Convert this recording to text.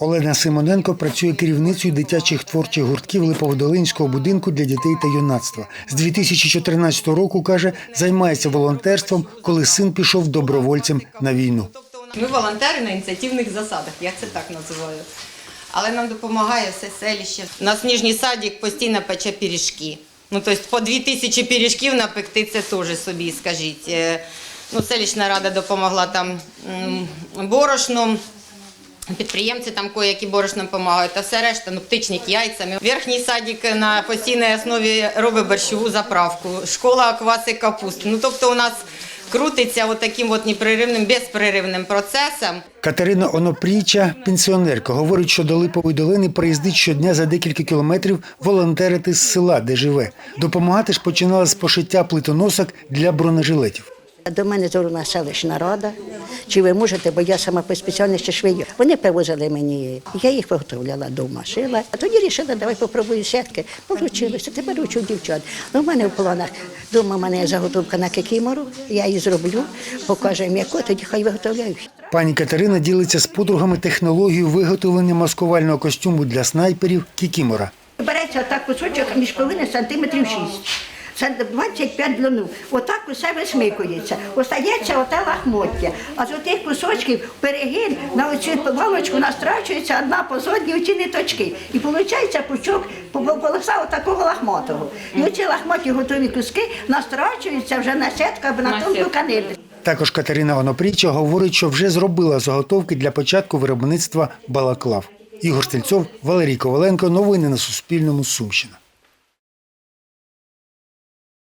Олена Симоненко працює керівницею дитячих творчих гуртків Липоводолинського будинку для дітей та юнацтва. З 2014 року каже, займається волонтерством, коли син пішов добровольцем на війну. Ми волонтери на ініціативних засадах, я це так називаю. Але нам допомагає все селище. У нас нижній садик постійно пече пиріжки. Ну, тобто по дві тисячі пиріжків напекти це теж собі, скажіть. Е, Ну, селищна рада допомогла там борошном. Підприємці там кое-які борошном допомагають, а все решта, ну, птичник яйцями. Верхній садик на постійній основі робить борщову заправку. Школа квасить капусту. Ну, тобто у нас крутиться от таким от непреривним, безперервним процесом. Катерина Онопрійча, пенсіонерка, говорить, що до Липової долини приїздить щодня за декілька кілометрів волонтерити з села, де живе. Допомагати ж починала з пошиття плитоносок для бронежилетів. До мене звернула селищна рада. Чи ви можете, бо я сама по спеціальності швею. Вони привозили мені, я їх виготовляла вдома, шила. А тоді вирішила, давай попробую сітки. Повчилася, тепер учу дівчат. Ну, в мене в планах, дома в мене є заготовка на кикімору, я її зроблю, покажу їм яку, тоді хай виготовляють. Пані Катерина ділиться з подругами технологією виготовлення маскувального костюму для снайперів Кікімора. Береться отак кусочок між половини сантиметрів 6. Це 25 длину. Отак усе висмикується. Остається оте лахмоття. А з отих кусочків перегин на оцю палочку настрачується одна по зодні оці ниточки. І виходить пучок по- по- полоса отакого лахмотого. І оці лахмоті готові куски настрачуються вже на сітку або на тонку каниль. Також Катерина Онопрійча говорить, що вже зробила заготовки для початку виробництва балаклав. Ігор Стельцов, Валерій Коваленко. Новини на Суспільному. Сумщина.